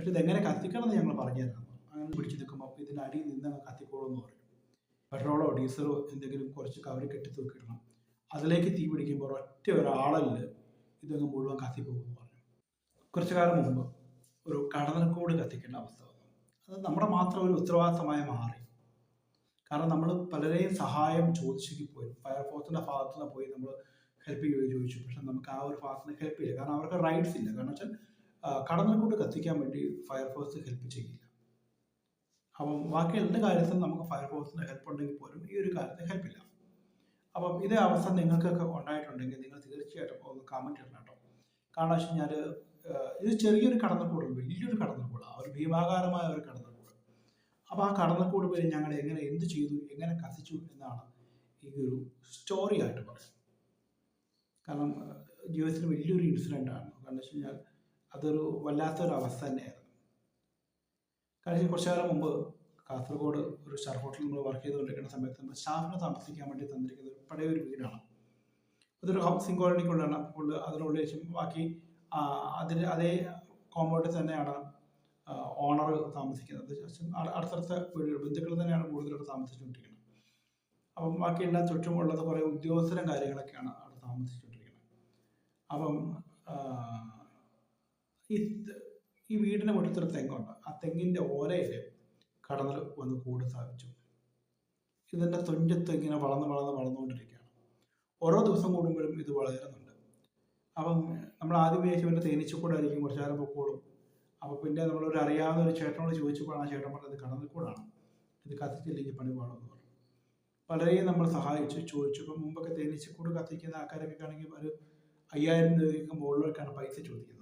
പക്ഷെ ഇതെങ്ങനെ കത്തിക്കണം എന്ന് ഞങ്ങൾ പറഞ്ഞു തരുന്നു അങ്ങനെ പിടിച്ചു നിൽക്കുമ്പോൾ ഇതിന്റെ അടിയിൽ നിന്ന് കത്തിക്കോളൂ എന്ന് പറയും പെട്രോളോ ഡീസലോ എന്തെങ്കിലും കുറച്ച് കവറി കെട്ടി തൂക്കിയിടണം അതിലേക്ക് തീ പിടിക്കുമ്പോൾ ഒറ്റ ഒരാളല്ല ഇതങ്ങ് മുഴുവൻ കത്തിപ്പോകുമെന്ന് പറഞ്ഞു. കുറച്ചു കാലം മുമ്പ് ഒരു കടലക്കൂട് കത്തിക്കേണ്ട അവസ്ഥ വന്നു. അത് നമ്മുടെ മാത്രം ഒരു ഉത്തരവാദിത്തമായി മാറി. കാരണം നമ്മൾ പലരെയും സഹായം ചോദിച്ചെങ്കിൽ പോയി ഫയർഫോഴ്സിന്റെ ഭാഗത്തുനിന്ന് പോയി നമ്മൾ ഹെൽപ്പ് ചെയ്യുകയോ ചോദിച്ചു. പക്ഷെ നമുക്ക് ആ ഒരു ഭാഗത്തുനിന്ന് ഹെൽപ്പ് ചെയ്യില്ല. കാരണം അവർക്ക് റൈറ്റ്സ് ഇല്ല. കാരണം വെച്ചാൽ കടന്നൽക്കൂട് കത്തിക്കാൻ വേണ്ടി ഫയർഫോഴ്സ് ഹെൽപ്പ് ചെയ്യില്ല. അപ്പം ബാക്കി എന്ത് കാര്യത്തിലും നമുക്ക് ഫയർഫോഴ്സിന്റെ ഹെൽപ്പ് ഉണ്ടെങ്കിൽ പോലും ഈ ഒരു കാര്യത്തിൽ ഹെൽപ്പില്ല അപ്പം ഇതേ അവസ്ഥ നിങ്ങൾക്കൊക്കെ ഉണ്ടായിട്ടുണ്ടെങ്കിൽ നിങ്ങൾ തീർച്ചയായിട്ടും ഒന്ന് കമന്റ് ഇടണം കേട്ടോ. കാരണം വെച്ച് കഴിഞ്ഞാൽ ഇത് ചെറിയൊരു കടന്നക്കൂട് വലിയൊരു കടന്നക്കൂടാണ് ഒരു ഭീമാകാരമായ ഒരു കടന്നക്കൂട് അപ്പോൾ ആ കടന്നക്കൂട് പേര് ഞങ്ങൾ എങ്ങനെ എന്ത് ചെയ്തു എങ്ങനെ കത്തിച്ചു എന്നാണ് ഈ ഒരു സ്റ്റോറി ആയിട്ട് പറയുന്നത്. കാരണം ജീവിതത്തിൽ വലിയൊരു ഇൻസിഡന്റ് ആണ്. കാരണം വെച്ച് കഴിഞ്ഞാൽ അതൊരു വല്ലാത്തൊരു അവസ്ഥ തന്നെയായിരുന്നു. കഴിഞ്ഞ കുറച്ചു കാലം മുമ്പ് കാസർഗോഡ് ഒരു സ്റ്റാർ ഹോട്ടലിൽ നമ്മൾ വർക്ക് ചെയ്തുകൊണ്ടിരിക്കുന്ന സമയത്ത് നമ്മൾ സ്റ്റാഫിനെ താമസിക്കാൻ വേണ്ടി തന്നിരിക്കുന്ന ഒരു പഴയ ഒരു വീടാണ് അതൊരു ഹൗസിംഗ് കോളനിക്കുള്ളതാണ് അപ്പോൾ അതിനുള്ളിൽ ബാക്കി അതിൽ അതേ കോമ്പൗണ്ടിൽ തന്നെയാണ് ഓണർ താമസിക്കുന്നത്. അടുത്തടുത്ത വീടുകൾ ബന്ധുക്കൾ തന്നെയാണ് കൂടുതലായിട്ട് താമസിച്ചുകൊണ്ടിരിക്കുന്നത്. അപ്പം ബാക്കി എല്ലാം ചുറ്റുമുള്ളത് കുറേ ഉദ്യോഗസ്ഥരും കാര്യങ്ങളൊക്കെയാണ് അവിടെ താമസിച്ചുകൊണ്ടിരിക്കുന്നത്. അപ്പം ഈ ഈ വീടിന് മുറ്റത്തൊരു തെങ്ങുണ്ട്. ആ തെങ്ങിന്റെ ഓരയിൽ കടന്നൽ വന്ന് കൂട് സ്ഥാപിച്ചു. ഇതിന്റെ തുഞ്ചത്ത് ഇങ്ങനെ വളർന്ന് വളർന്ന് വളർന്നുകൊണ്ടിരിക്കുകയാണ്. ഓരോ ദിവസം കൂടുമ്പോഴും ഇത് വളരുന്നുണ്ട്. അപ്പം നമ്മൾ ആദ്യം വിചാരിച്ചു പിന്നെ തേനീച്ചക്കൂടായിരിക്കും നേരം പൊക്കോളും. അപ്പോൾ പിന്നെ നമ്മളൊരു അറിയാവുന്ന ഒരു ചേട്ടനോട് ചോദിച്ചപ്പോഴാണ് ആ ചേട്ടൻ പറഞ്ഞത് കടന്നൽക്കൂടാണ്. ഇത് കത്തിച്ചില്ലെങ്കിൽ പണി പാടുമെന്ന് പറഞ്ഞു. പലരെയും നമ്മൾ സഹായിച്ചു ചോദിച്ചു. ഇപ്പം മുമ്പൊക്കെ തേനീച്ചക്കൂട് കത്തിക്കുന്ന ആൾക്കാരൊക്കെ ആണെങ്കിൽ ഒരു അയ്യായിരം രൂപയ്ക്ക് മുകളിലേക്കാണ് പൈസ ചോദിക്കുന്നത്.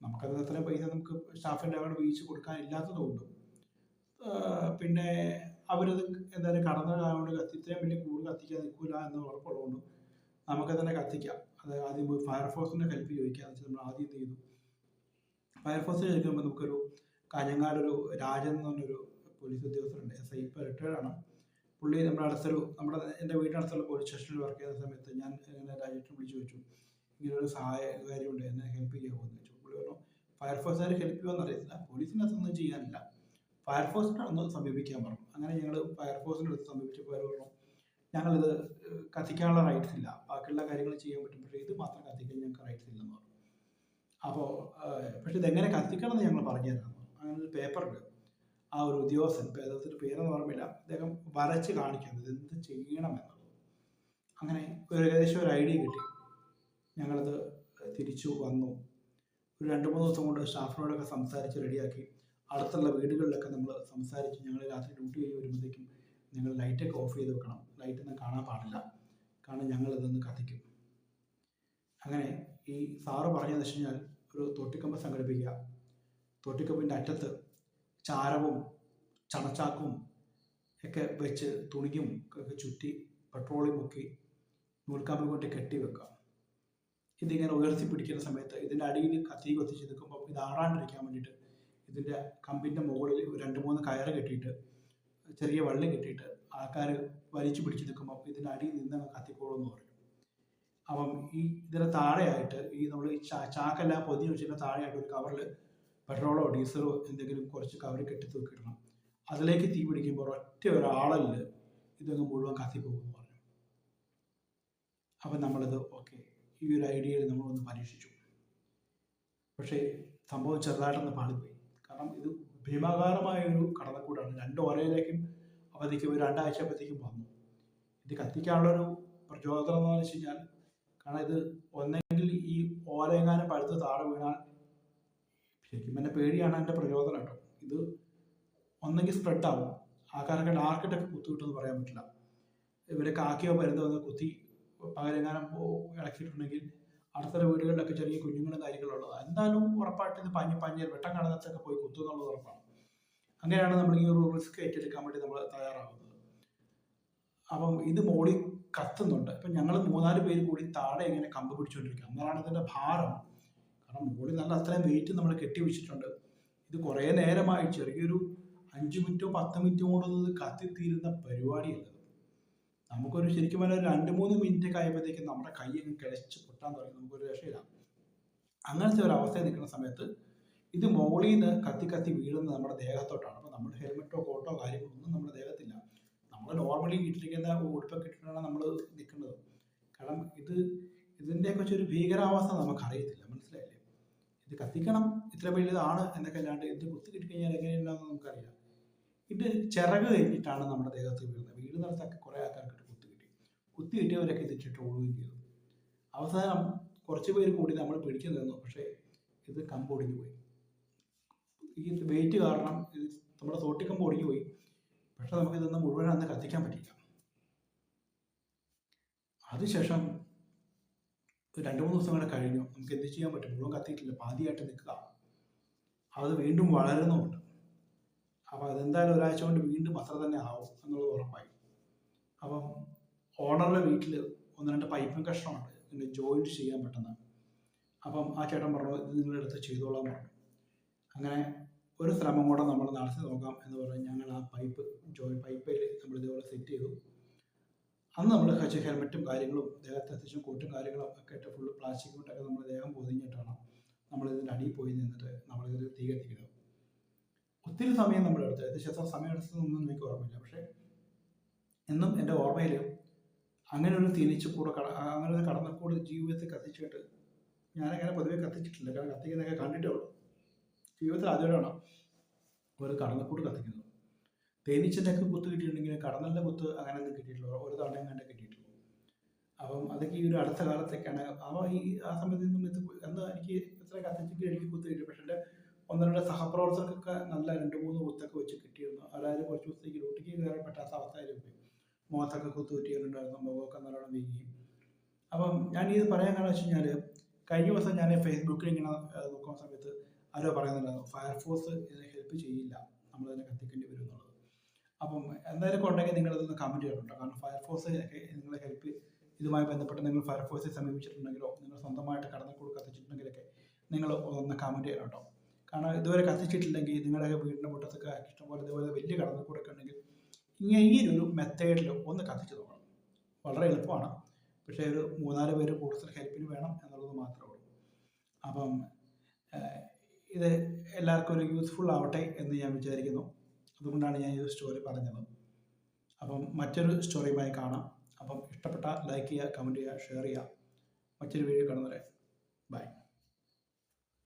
നമുക്കത് അത്രയും പൈസ നമുക്ക് സ്റ്റാഫിന്റെ അവിടെ വീഴ്ച കൊടുക്കാൻ ഇല്ലാത്തതുകൊണ്ടും പിന്നെ അവരത് എന്തായാലും കടന്നതായതുകൊണ്ട് കത്തി ഇത്രയും വലിയ കൂടുതൽ കത്തിക്കാൻ നിൽക്കില്ല എന്ന് ഉറപ്പുള്ളതുകൊണ്ട് നമുക്ക് തന്നെ കത്തിക്കാം. അത് ആദ്യം പോയി ഫയർഫോഴ്സിന്റെ ഹെൽപ്പ് ചോദിക്കാന്ന് വെച്ചാൽ നമ്മൾ ആദ്യം ചെയ്തു? ഫയർഫോഴ്സ് ചോദിക്കുമ്പോൾ നമുക്കൊരു കാഞ്ഞങ്ങാടൊരു രാജൻ എന്ന് പറഞ്ഞൊരു പോലീസ് ഉദ്യോഗസ്ഥരുണ്ട്. എസ് ഐ ഇപ്പോൾ റിട്ടയർഡാണ് പുള്ളി നമ്മുടെ അടുത്തൊരു നമ്മുടെ എന്റെ വീടിനടുത്തുള്ള പോലീസ് സ്റ്റേഷനിൽ വർക്ക് ചെയ്യുന്ന സമയത്ത് ഞാൻ രാജേഷിനെ വിളിച്ചു ചോദിച്ചു. ഇങ്ങനെ സഹായ കാര്യം ഉണ്ട് എന്നെ ഹെൽപ്പ് ചെയ്യാമോ എന്ന് ചോദിച്ചു പുള്ളി പറഞ്ഞു ഫയർഫോഴ്സുകാർ ഹെൽപ്പ് ചെയ്യുമെന്ന് അറിയത്തില്ല. ഒന്നും ചെയ്യാനില്ല. ഫയർഫോഴ്സിനെ ഒന്ന് സമീപിക്കാൻ പറഞ്ഞു. അങ്ങനെ ഞങ്ങൾ ഫയർഫോഴ്സിന്റെ അടുത്ത് സമീപിച്ചപ്പോൾ അവർ പറഞ്ഞു ഞങ്ങളിത് കത്തിക്കാനുള്ള റൈറ്റ്സ് ഇല്ല. ബാക്കിയുള്ള കാര്യങ്ങൾ ചെയ്യാൻ പറ്റും പക്ഷേ ഇത് മാത്രം കത്തിക്കാൻ ഞങ്ങൾക്ക് റൈറ്റ്സ് ഇല്ലെന്ന് പറഞ്ഞു. അപ്പോൾ പക്ഷെ ഇതെങ്ങനെ കത്തിക്കണം എന്ന് ഞങ്ങൾ പറഞ്ഞു. അങ്ങനെ ഒരു പേപ്പറുണ്ട് ആ ഒരു ഉദ്യോഗസ്ഥൻ അദ്ദേഹത്തിന്റെ പേരെന്ന് ഓർമ്മയില്ല. അദ്ദേഹം വരച്ച് കാണിക്കുന്നത് എന്ത് ചെയ്യണമെന്നുള്ളത് അങ്ങനെ ഒരു ഏകദേശം ഒരു ഐഡിയ കിട്ടി. ഞങ്ങളത് തിരിച്ചു വന്നു. ഒരു രണ്ട് മൂന്ന് ദിവസം കൊണ്ട് സ്റ്റാഫിനോടൊക്കെ സംസാരിച്ച് റെഡിയാക്കി. അടുത്തുള്ള വീടുകളിലൊക്കെ നമ്മൾ സംസാരിച്ച് ഞങ്ങൾ രാത്രി ഡ്യൂട്ടി കഴിഞ്ഞ് വരുമ്പോഴത്തേക്കും നിങ്ങൾ ലൈറ്റൊക്കെ ഓഫ് ചെയ്ത് വെക്കണം. ലൈറ്റൊന്നും കാണാൻ പാടില്ല. കാരണം ഞങ്ങൾ ഇതൊന്ന് കത്തിക്കും. അങ്ങനെ ഈ സാറ് പറഞ്ഞതെന്ന് വെച്ച് കഴിഞ്ഞാൽ ഒരു തൊട്ടിക്കമ്പ് സംഘടിപ്പിക്കുക. തൊട്ടിക്കമ്പിന്റെ അറ്റത്ത് ചാരവും ചണച്ചാക്കും ഒക്കെ വെച്ച് തുണിയും ഒക്കെ ചുറ്റി പെട്രോളിയം മുക്കി നൂൽക്കാമ്പ് കൊണ്ട് കെട്ടി വെക്കുക. ഇതിങ്ങനെ ഉയർത്തി പിടിക്കുന്ന സമയത്ത് ഇതിന്റെ അടിയിൽ കത്തി കൊത്തിച്ച് നിൽക്കുമ്പോൾ ഇത് ആറാണ്ടിരിക്കാൻ വേണ്ടിയിട്ട് ഇതിന്റെ കമ്പിന്റെ മുകളിൽ രണ്ട് മൂന്ന് കയറ് കെട്ടിയിട്ട് ചെറിയ വള്ളി കെട്ടിയിട്ട് ആൾക്കാർ വലിച്ചു പിടിച്ച് നിൽക്കുമ്പോൾ ഇതിന്റെ അടിയിൽ നിന്ന് കത്തിക്കോളും എന്ന് പറയും. അപ്പം ഈ ഇതിന്റെ താഴെയായിട്ട് ഈ നമ്മൾ ഈ ചാക്കെല്ലാം പൊതിഞ്ഞ് വെച്ചിട്ട് താഴെയായിട്ട് ഒരു കവറിൽ പെട്രോളോ ഡീസലോ എന്തെങ്കിലും കുറച്ച് കവറിൽ കെട്ടി തൂക്കിയിടണം. അതിലേക്ക് തീ പിടിക്കുമ്പോൾ ഒറ്റ ഒരാളല്ല ഇതങ്ങ് മുഴുവൻ കത്തിപ്പോകും എന്ന് പറഞ്ഞു അപ്പം നമ്മളിത് ഓക്കെ. ഈ ഒരു ഐഡിയയിൽ നമ്മളൊന്ന് പരീക്ഷിച്ചു. പക്ഷേ സംഭവം ചെറുതായിട്ടൊന്ന് പാളിപ്പോയി. കാരണം ഇത് ഭീമാകാരമായ ഒരു കടന്നക്കൂടാണ് രണ്ട് ഒരേലേക്കും അവധിക്ക് ഒരു രണ്ടാഴ്ച അപ്പോഴത്തേക്കും വന്നു. ഇത് കത്തിക്കാനുള്ളൊരു പ്രചോദനം എന്ന് വെച്ച് കഴിഞ്ഞാൽ കാരണം ഇത് ഒന്നെങ്കിൽ ഈ ഓലയെങ്ങാനും പഴുത്ത് താഴെ വീണാൽ ശരിക്കും എന്റെ പേടിയാണ് എന്റെ പ്രചോദനം കേട്ടോ. ഇത് ഒന്നെങ്കിൽ സ്പ്രെഡ് ആവും. ആൾക്കാരൊക്കെ ഡാർക്കിട്ടൊക്കെ കുത്തു കിട്ടുമെന്ന് പറയാൻ പറ്റില്ല. ഇവരെ കാക്കിയോ മരുന്ന് വന്ന് കുത്തി പകരെങ്ങാനും ഇളക്കിയിട്ടുണ്ടെങ്കിൽ അടുത്തുള്ള വീടുകളിലൊക്കെ ചെറിയ കുഞ്ഞുങ്ങളും കാര്യങ്ങളുള്ളത് എന്തായാലും ഉറപ്പായിട്ട് ഇത് പഞ്ഞ് പഞ്ഞ് വെട്ടം കടന്നത്തൊക്കെ പോയി കുത്തും എന്നുള്ളത് ഉറപ്പാണ്. അങ്ങനെയാണ് നമ്മൾ ഈ ഒരു റിസ്ക് ഏറ്റെടുക്കാൻ വേണ്ടി നമ്മൾ തയ്യാറാകുന്നത് അപ്പം ഇത് മോളിൽ കത്തുന്നുണ്ട്. ഇപ്പം ഞങ്ങൾ മൂന്നാൽ പേര് കൂടി താഴെ ഇങ്ങനെ കമ്പ് പിടിച്ചുകൊണ്ടിരിക്കുക. അന്നേരമാണ് ഇതിന്റെ ഭാരം. കാരണം മുകളിൽ നല്ല അത്രയും വെയിറ്റ് നമ്മൾ കെട്ടി വെച്ചിട്ടുണ്ട്. ഇത് കുറേ നേരമായി ചെറിയൊരു അഞ്ച് മിനിറ്റോ പത്ത് മിനിറ്റോ കൊണ്ടൊന്നും ഇത് കത്തിത്തീരുന്ന പരിപാടിയല്ല. നമുക്കൊരു ശരിക്കും പറഞ്ഞാൽ രണ്ട് മൂന്ന് മിനിറ്റ് ഒക്കെ ആയപ്പോഴത്തേക്കും നമ്മുടെ കൈ അങ്ങ് കിളച്ച് പൊട്ടാൻ തുടങ്ങി. നമുക്കൊരു രക്ഷയില്ല. അങ്ങനത്തെ ഒരു അവസ്ഥയിൽ നിൽക്കുന്ന സമയത്ത് ഇത് മുകളിൽ നിന്ന് കത്തി കത്തി വീഴുന്നത് നമ്മുടെ ദേഹത്തോട്ടാണ്. അപ്പോൾ നമ്മുടെ ഹെൽമെറ്റോ കോട്ടോ കാര്യങ്ങളോ ഒന്നും നമ്മുടെ ദേഹത്തില്ല. നമ്മൾ നോർമലി ഇട്ടിരിക്കുന്ന ഉടുപ്പൊക്കെ ഇട്ടിട്ടാണ് നമ്മൾ നിൽക്കുന്നത്. കാരണം ഇത് ഇതിന്റെയൊക്കെ ഒരു ഭീകരാവസ്ഥ നമുക്കറിയത്തില്ല. മനസ്സിലായില്ലേ? ഇത് കത്തിക്കണം ഇത്ര വലിയതാണ് എന്നൊക്കെ അല്ലാണ്ട് ഇത് കുത്തി കിട്ടിക്കഴിഞ്ഞാൽ എങ്ങനെയുണ്ടാകുന്നു നമുക്കറിയാം ഇത് ചിറക് കഴിഞ്ഞിട്ടാണ് നമ്മുടെ ദേഹത്ത് വീഴുന്നത്. വീഴുന്നിടത്തൊക്കെ കുറേ ആൾക്കാർക്ക് കുത്തി കിട്ടി. കുത്തി കിട്ടിയവരൊക്കെ ഇട്ടിട്ട് ഓടുകയും ചെയ്തു. അവസാനം കുറച്ച് പേര് കൂടി നമ്മൾ പിടിച്ചു നിന്നു പക്ഷേ ഇത് കമ്പ് ഒടിഞ്ഞു പോയി. ഈ വെയിറ്റ് കാരണം ഇത് നമ്മുടെ തോട്ടിക്കമ്പ് ഒടിഞ്ഞു പോയി. പക്ഷെ നമുക്ക് ഇതൊന്നും മുഴുവൻ അന്ന് കത്തിക്കാൻ പറ്റില്ല അതിനുശേഷം രണ്ട് മൂന്ന് ദിവസം കൂടെ കഴിഞ്ഞു. നമുക്ക് എന്ത് ചെയ്യാൻ പറ്റും? മുഴുവൻ കത്തിയിട്ടില്ല. പാതിയായിട്ട് നിൽക്കുക. അത് വീണ്ടും വളരുന്നുമുണ്ട്. അപ്പോൾ അതെന്തായാലും ഒരാഴ്ച കൊണ്ട് വീണ്ടും അത്ര തന്നെ ആവും എന്നുള്ളത് ഉറപ്പായി. അപ്പം ഓണറുടെ വീട്ടിൽ ഒന്ന് രണ്ട് പൈപ്പും കഷ്ണമുണ്ട് ഇതിന് ജോയിന്റ് ചെയ്യാൻ പറ്റുന്ന. അപ്പം ആ ചേട്ടൻ പറഞ്ഞു ഇത് നിങ്ങളുടെ അടുത്ത് ചെയ്തോളാൻ പറഞ്ഞു. അങ്ങനെ ഒരു ശ്രമം കൂടെ നമ്മൾ നടത്തി നോക്കാം എന്ന് പറഞ്ഞ് ഞങ്ങൾ ആ പൈപ്പ് ജോയിൻ പൈപ്പിൽ നമ്മൾ ഇതേപോലെ സെറ്റ് ചെയ്തു. അന്ന് നമ്മൾ കഴിച്ച ഹെൽമെറ്റും കാര്യങ്ങളും ദേഹത്ത് അത്യാവശ്യം കൂട്ടും കാര്യങ്ങളും ഒക്കെ ഇട്ട് ഫുള്ള് പ്ലാസ്റ്റിക് കൊണ്ടൊക്കെ നമ്മൾ ദേഹം പൊതിഞ്ഞിട്ടാണ് നമ്മൾ ഇതിന്റെ അടിയിൽ പോയി നിന്നിട്ട് നമ്മൾ ഇതിൽ തീ കത്തിക്കുന്നത് ഒത്തിരി സമയം നമ്മൾ എടുത്തു. ഏകദേശം എത്ര സമയം എടുത്തതൊന്നും എനിക്ക് ഓർമ്മയില്ല. പക്ഷേ എന്നും എന്റെ ഓർമ്മയിൽ അങ്ങനെ ഒരു തേനീച്ച കൂടെ അങ്ങനെ ഒരു കടന്നക്കൂട് ജീവിതത്തിൽ കത്തിച്ചിട്ട് ഞാനങ്ങനെ പൊതുവെ കത്തിച്ചിട്ടില്ല. കാരണം കത്തിക്കുന്നതൊക്കെ കണ്ടിട്ടേ ഉള്ളൂ. ജീവിതത്തിൽ ആദ്യമായിട്ടാണ് ഒരു കടന്നക്കൂട് കത്തിക്കുന്നത്. തേനീച്ചന്റെ ഒക്കെ കുത്ത് കിട്ടിയിട്ടുണ്ടെങ്കിൽ കടന്നലിന്റെ കുത്ത് അങ്ങനെ ഒന്നും കിട്ടിയിട്ടില്ല. ഒരു തവണ കണ്ടേ കിട്ടിയിട്ടുള്ളൂ. അപ്പം അതൊക്കെ ഈ ഒരു അടുത്ത കാലത്തേക്കാണ് അപ്പോൾ ഈ ആ സമയത്ത് നിന്നും ഇത് എനിക്ക് എത്ര കത്തിച്ചിട്ട് എനിക്ക് കുത്ത് കിട്ടി. പക്ഷേ എന്റെ ഒന്ന് രണ്ട് സഹപ്രവർത്തകർക്കൊക്കെ നല്ല രണ്ട് മൂന്ന് കുത്തൊക്കെ വെച്ച് കിട്ടിയിരുന്നു. അതായത് കുറച്ച് ദിവസത്തേക്ക് ഡ്യൂട്ടിക്ക് കയറാൻ പറ്റാത്ത അവസ്ഥയിലും മുഖത്തൊക്കെ കുത്ത് കിട്ടിയിട്ടുണ്ടായിരുന്നു മുഖമൊക്കെ നല്ലോണം വീങ്ങി അപ്പം ഞാൻ ഇത് പറയാൻ കാരണം വെച്ച് കഴിഞ്ഞാൽ കഴിഞ്ഞ ദിവസം ഞാൻ ഫേസ്ബുക്കിൽ ഇങ്ങനെ നോക്കുന്ന സമയത്ത് ആരോ പറയുന്നുണ്ടായിരുന്നു ഫയർഫോഴ്സ് ഇതിനെ ഹെൽപ്പ് ചെയ്യില്ല നമ്മളിതിനെ കത്തിക്കേണ്ടി വരും എന്നുള്ളത്. അപ്പം എന്തായാലും ഉണ്ടെങ്കിൽ നിങ്ങളിതൊന്ന് കമന്റ് ചെയ്യണം കാരണം ഫയർഫോഴ്സ് നിങ്ങളെ ഹെൽപ്പ് ഇതുമായി ബന്ധപ്പെട്ട് നിങ്ങൾ ഫയർഫോഴ്സിനെ സമീപിച്ചിട്ടുണ്ടെങ്കിലോ നിങ്ങൾ സ്വന്തമായിട്ട് കടന്നക്കൂട് കത്തിച്ചിട്ടുണ്ടെങ്കിലൊക്കെ നിങ്ങൾ ഒന്ന് കമന്റ് ചെയ്യണം കാരണം ഇതുവരെ കത്തിച്ചിട്ടില്ലെങ്കിൽ നിങ്ങളുടെ വീടിന്റെ മുറ്റത്തൊക്കെ ഇഷ്ടംപോലെ ഇതുപോലെ വലിയ കടന്നക്കൂടൊക്കെ ഉണ്ടെങ്കിൽ ഇങ്ങനെ ഈ മെത്തേഡിൽ ഒന്ന് കത്തിച്ച് നോക്കണം. വളരെ എളുപ്പമാണ്. പക്ഷേ ഒരു മൂന്നാൽ പേര് കൂടുതൽ ഹെൽപ്പിന് വേണം എന്നുള്ളത് മാത്രമേ ഉള്ളൂ. അപ്പം ഇത് എല്ലാവർക്കും ഒരു യൂസ്ഫുൾ ആവട്ടെ എന്ന് ഞാൻ വിചാരിക്കുന്നു. അതുകൊണ്ടാണ് ഞാൻ ഈ സ്റ്റോറി പറഞ്ഞത്. അപ്പം മറ്റൊരു സ്റ്റോറിയുമായി കാണാം. അപ്പം ഇഷ്ടപ്പെട്ട ലൈക്ക് ചെയ്യുക കമന്റ് ചെയ്യുക ഷെയർ ചെയ്യുക. മറ്റൊരു വീഡിയോ കാണുന്നവരെ ബൈ